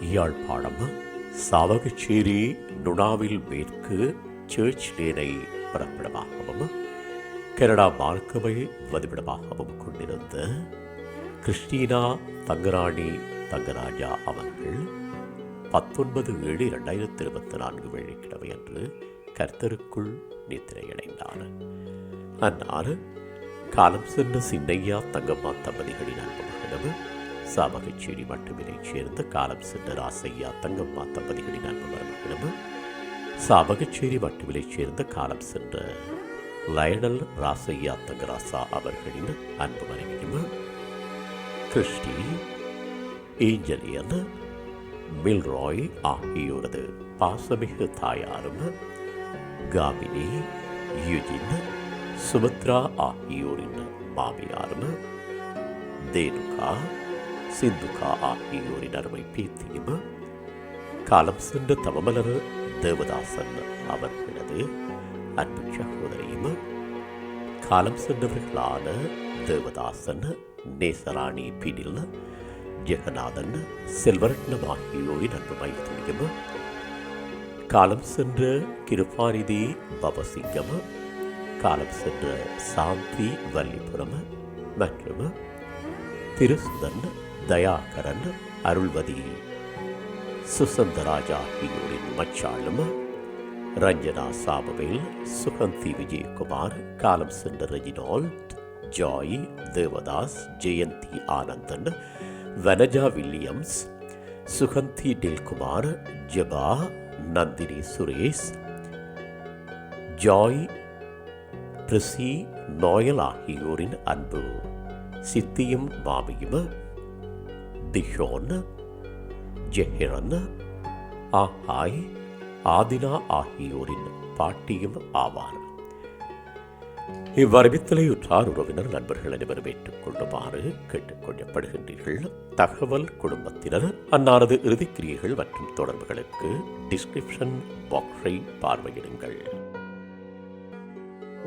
யாழ்ப்பாணம் சாவகச்சேரி நுணாவில் மேற்கு search லேனை பிறப்பிடமாகவும். Canada மார்க்கவை வதிவிடமாகவும் கொண்டிருந்த Christina Thangarani Thangaraja அவர்கள் பத்தொன்பது ஏழு இரண்டாயிரத்தி இருபத்தி நான்கு வெள்ளிக்கிழமை அன்று கர்த்தருக்குள் நித்திரையடைந்தார். அன்னார் காலம் சென்ற சின்னையா தங்கம்மா தம்பதிகளின் அன்பு மகனும் சாவகச்சேரி மட்டுமினைச் சேர்ந்த காலம் சென்ற ராசையா தங்கம்மா தம்பதிகளின் அன்பு சாபகச்சேரி சாமகச்சேரி சேர்ந்த காலம் சென்ற லயனல் ராசையா தங்கராசா அவர்களின் அன்பு மனைவியும் கிறிஸ்டி ஏஞ்சலியன் மில்ராய் ஆகியோரது பாசமிகு தாயாரும் காமினி யுஜின் சுபத்ரா ஆகியோரின் மாமியாரும் தேனுகா சிந்துகா ஆகியோரின் அருமை பேத்தியும் காலம் சென்ற தவமலர் தேவதாசன் அவர்களது அன்பு சகோதரியும் காலம் சென்றவர்களான தேவதாசன் நேசராணி பீடில் ஜெகநாதன் செல்வரட்னம் ஆகியோரின் அன்பு மைத்துனியும் காலம் சென்ற கிருபாநிதி பவசிங்கம். காலம் சென்ற சாந்தி வல்லிபுரம் மற்றும். திருசுதன் தயாகரன் அருள்வதி சுசந்தராஜ் ஆகியோரின் மச்சாளும் ரஞ்சனா சாபவேல் சுகந்தி விஜயகுமார் காலம் சென்ற Reginald Joy Devadas Jayanthi Anandan Vanaja Williams Suganthi டெல்குமார் ஜபா நந்தினி சுரேஷ் ஜாய் பிரிசி நோயல் ஆகியோரின் அன்பு சித்தியும் மாமியும் திஷோன் ஜெஹிரன் ஆஹாய் ஆதினா ஆகியோரின் பாட்டியும் ஆவார். இவ்வறிவித்தலை உற்றார் உறவினர் நண்பர்கள் அனைவரும் ஏற்றுக்கொள்ளுமாறு கேட்டுக்கொள்ளப்படுகின்றீர்கள். தகவல் குடும்பத்தினர் அன்னாரது இறுதிக்கிரியைகள் மற்றும் தொடர்புகளுக்கு டிஸ்கிரிப்ஷன் பாக்ஸை பார்வையிடுங்கள்.